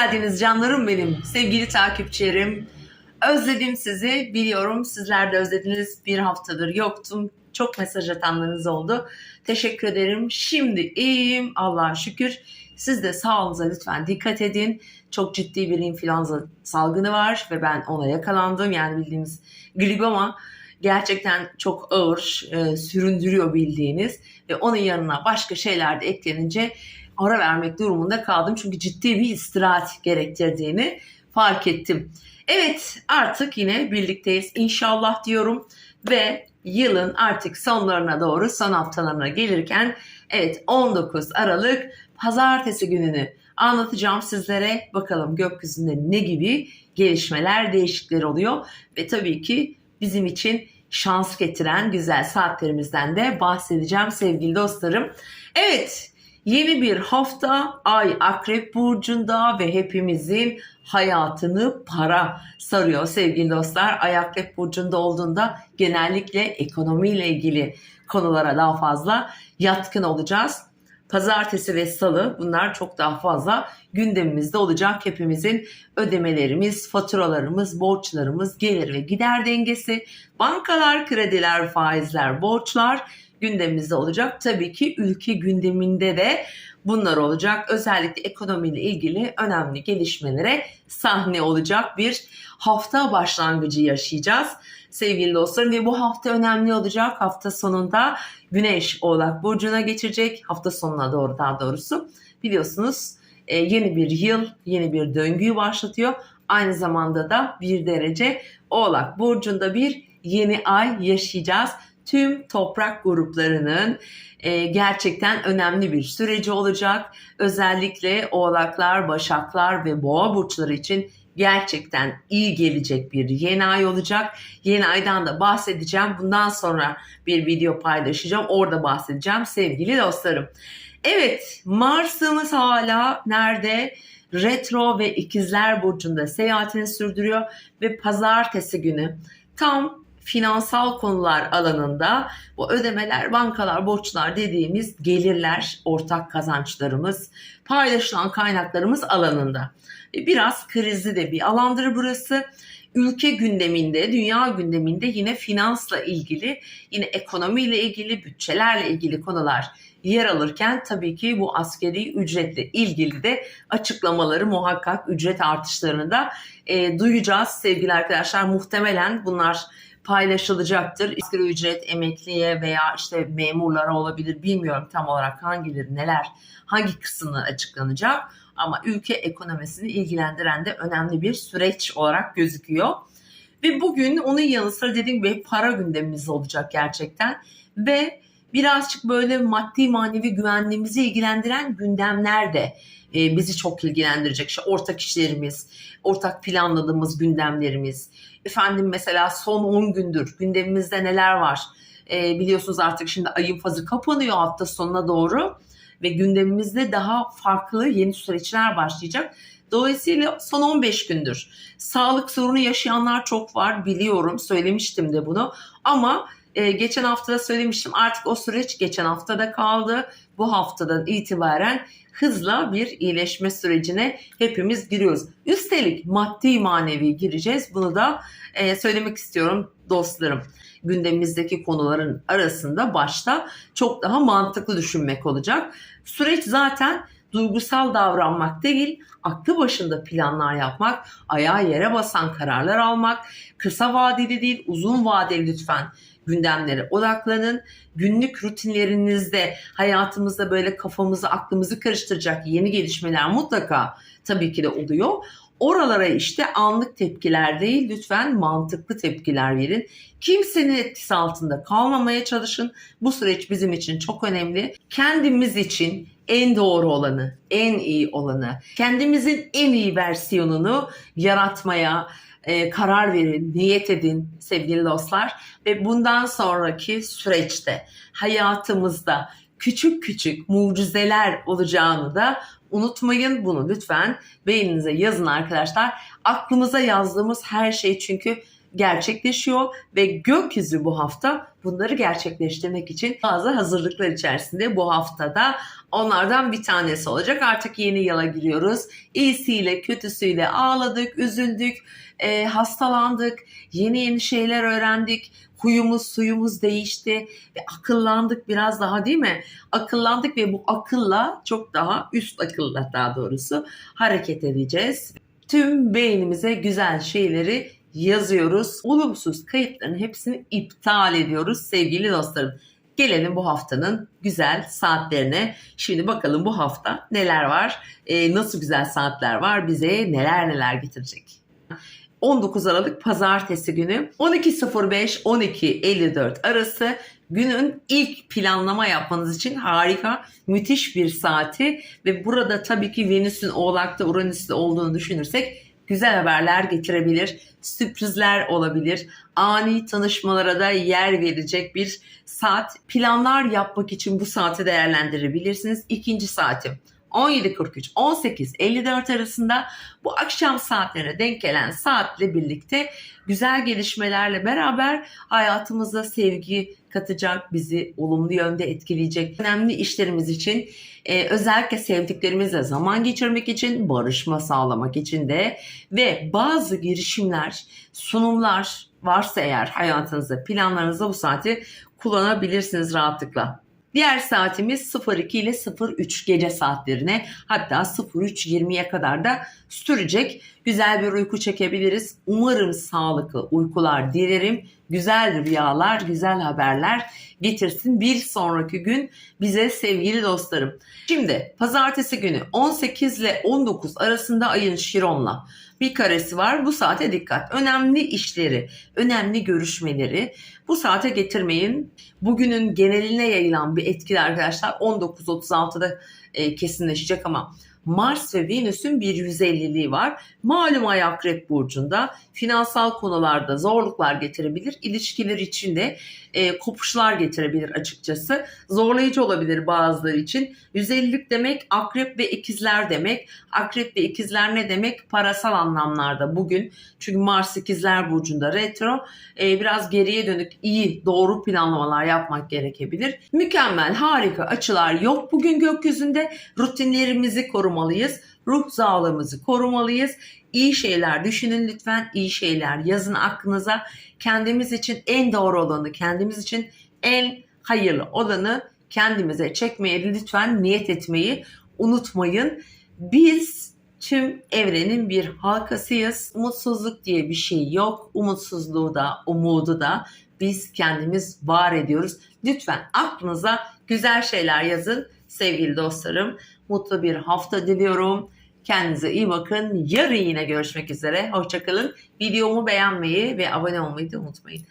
geldiniz canlarım benim, sevgili takipçilerim. Özledim sizi, biliyorum sizler de özlediniz. Bir haftadır yoktum. Çok mesaj atanlarınız oldu. Teşekkür ederim. Şimdi iyiyim, Allah'a şükür. Siz de sağlığınıza lütfen dikkat edin. Çok ciddi bir influenza salgını var ve ben ona yakalandım. Yani bildiğimiz grip ama gerçekten çok ağır, e, süründürüyor bildiğiniz. Ve onun yanına başka şeyler de eklenince ara vermek durumunda kaldım. Çünkü ciddi bir istirahat gerektirdiğini fark ettim. Evet artık yine birlikteyiz inşallah diyorum ve yılın artık sonlarına doğru son haftalarına gelirken evet 19 Aralık pazartesi gününü anlatacağım sizlere. Bakalım gökyüzünde ne gibi gelişmeler, değişiklikler oluyor ve tabii ki bizim için şans getiren güzel saatlerimizden de bahsedeceğim sevgili dostlarım. Evet Yeni bir hafta ay akrep burcunda ve hepimizin hayatını para sarıyor sevgili dostlar. Ay akrep burcunda olduğunda genellikle ekonomiyle ilgili konulara daha fazla yatkın olacağız. Pazartesi ve salı bunlar çok daha fazla gündemimizde olacak. Hepimizin ödemelerimiz, faturalarımız, borçlarımız, gelir ve gider dengesi, bankalar, krediler, faizler, borçlar gündemimizde olacak. Tabii ki ülke gündeminde de bunlar olacak. Özellikle ekonomiyle ilgili önemli gelişmelere sahne olacak bir hafta başlangıcı yaşayacağız sevgili dostlarım ve bu hafta önemli olacak. Hafta sonunda Güneş Oğlak Burcu'na geçecek. Hafta sonuna doğru daha doğrusu. Biliyorsunuz e, yeni bir yıl, yeni bir döngüyü başlatıyor. Aynı zamanda da bir derece Oğlak Burcu'nda bir yeni ay yaşayacağız tüm toprak gruplarının e, gerçekten önemli bir süreci olacak. Özellikle oğlaklar, başaklar ve boğa burçları için gerçekten iyi gelecek bir yeni ay olacak. Yeni aydan da bahsedeceğim. Bundan sonra bir video paylaşacağım. Orada bahsedeceğim sevgili dostlarım. Evet Mars'ımız hala nerede? Retro ve ikizler burcunda seyahatini sürdürüyor ve pazartesi günü tam finansal konular alanında bu ödemeler, bankalar, borçlar dediğimiz gelirler, ortak kazançlarımız, paylaşılan kaynaklarımız alanında. E, biraz krizli de bir alandır burası. Ülke gündeminde, dünya gündeminde yine finansla ilgili, yine ekonomiyle ilgili, bütçelerle ilgili konular yer alırken tabii ki bu askeri ücretle ilgili de açıklamaları muhakkak ücret artışlarını da e, duyacağız sevgili arkadaşlar. Muhtemelen bunlar paylaşılacaktır. Asgari ücret emekliye veya işte memurlara olabilir bilmiyorum tam olarak hangileri neler hangi kısmı açıklanacak ama ülke ekonomisini ilgilendiren de önemli bir süreç olarak gözüküyor. Ve bugün onun yanı sıra dediğim gibi para gündemimiz olacak gerçekten ve birazcık böyle maddi manevi güvenliğimizi ilgilendiren gündemler de e, bizi çok ilgilendirecek. İşte ortak işlerimiz, ortak planladığımız gündemlerimiz. Efendim mesela son 10 gündür gündemimizde neler var? E, biliyorsunuz artık şimdi ayın fazı kapanıyor hafta sonuna doğru ve gündemimizde daha farklı yeni süreçler başlayacak. Dolayısıyla son 15 gündür sağlık sorunu yaşayanlar çok var biliyorum söylemiştim de bunu ama e, geçen hafta da söylemiştim artık o süreç geçen haftada kaldı. Bu haftadan itibaren hızla bir iyileşme sürecine hepimiz giriyoruz. Üstelik maddi manevi gireceğiz. Bunu da e, söylemek istiyorum dostlarım. Gündemimizdeki konuların arasında başta çok daha mantıklı düşünmek olacak. Süreç zaten duygusal davranmak değil, aklı başında planlar yapmak, ayağa yere basan kararlar almak, kısa vadeli değil uzun vadeli lütfen gündemlere odaklanın. Günlük rutinlerinizde hayatımızda böyle kafamızı aklımızı karıştıracak yeni gelişmeler mutlaka tabii ki de oluyor. Oralara işte anlık tepkiler değil lütfen mantıklı tepkiler verin. Kimsenin etkisi altında kalmamaya çalışın. Bu süreç bizim için çok önemli. Kendimiz için en doğru olanı, en iyi olanı, kendimizin en iyi versiyonunu yaratmaya, e, karar verin, niyet edin sevgili dostlar ve bundan sonraki süreçte hayatımızda küçük küçük mucizeler olacağını da unutmayın bunu lütfen beyninize yazın arkadaşlar. Aklımıza yazdığımız her şey çünkü gerçekleşiyor ve gökyüzü bu hafta bunları gerçekleştirmek için bazı hazırlıklar içerisinde bu haftada onlardan bir tanesi olacak. Artık yeni yıla giriyoruz. İyisiyle kötüsüyle ağladık, üzüldük, e, hastalandık, yeni yeni şeyler öğrendik. Huyumuz suyumuz değişti ve akıllandık biraz daha değil mi? Akıllandık ve bu akılla çok daha üst akılla daha doğrusu hareket edeceğiz. Tüm beynimize güzel şeyleri yazıyoruz. Olumsuz kayıtların hepsini iptal ediyoruz sevgili dostlarım. Gelelim bu haftanın güzel saatlerine. Şimdi bakalım bu hafta neler var, e, nasıl güzel saatler var, bize neler neler getirecek. 19 Aralık Pazartesi günü 12.05-12.54 arası günün ilk planlama yapmanız için harika, müthiş bir saati ve burada tabii ki Venüs'ün Oğlak'ta Uranüs'te olduğunu düşünürsek güzel haberler getirebilir, sürprizler olabilir, ani tanışmalara da yer verecek bir saat. Planlar yapmak için bu saati değerlendirebilirsiniz. İkinci saatim 17.43-18.54 arasında bu akşam saatlerine denk gelen saatle birlikte güzel gelişmelerle beraber hayatımıza sevgi katacak, bizi olumlu yönde etkileyecek önemli işlerimiz için e, özellikle sevdiklerimizle zaman geçirmek için, barışma sağlamak için de ve bazı girişimler, sunumlar varsa eğer hayatınızda, planlarınızda bu saati kullanabilirsiniz rahatlıkla. Diğer saatimiz 02 ile 03 gece saatlerine hatta 03.20'ye kadar da sürecek. Güzel bir uyku çekebiliriz. Umarım sağlıklı uykular dilerim. Güzel rüyalar, güzel haberler getirsin bir sonraki gün bize sevgili dostlarım. Şimdi pazartesi günü 18 ile 19 arasında ayın Şiron'la bir karesi var. Bu saate dikkat. Önemli işleri, önemli görüşmeleri bu saate getirmeyin. Bugünün geneline yayılan bir etkili arkadaşlar 19.36'da e, kesinleşecek ama Mars ve Venüs'ün bir 150'liği var. Malum ay akrep burcunda finansal konularda zorluklar getirebilir. İlişkiler içinde e, kopuşlar getirebilir açıkçası. Zorlayıcı olabilir bazıları için. 150'lik demek akrep ve ikizler demek. Akrep ve ikizler ne demek? Parasal anlamlarda bugün. Çünkü Mars ikizler burcunda retro. E, biraz geriye dönük iyi doğru planlamalar yapmak gerekebilir. Mükemmel harika açılar yok bugün gökyüzünde. Rutinlerimizi korumalıyız. Ruh sağlığımızı korumalıyız. İyi şeyler düşünün lütfen. iyi şeyler yazın aklınıza. Kendimiz için en doğru olanı, kendimiz için en hayırlı olanı kendimize çekmeye lütfen niyet etmeyi unutmayın. Biz tüm evrenin bir halkasıyız. Umutsuzluk diye bir şey yok. Umutsuzluğu da, umudu da biz kendimiz var ediyoruz. Lütfen aklınıza güzel şeyler yazın sevgili dostlarım. Mutlu bir hafta diliyorum. Kendinize iyi bakın. Yarın yine görüşmek üzere. Hoşçakalın. Videomu beğenmeyi ve abone olmayı da unutmayın.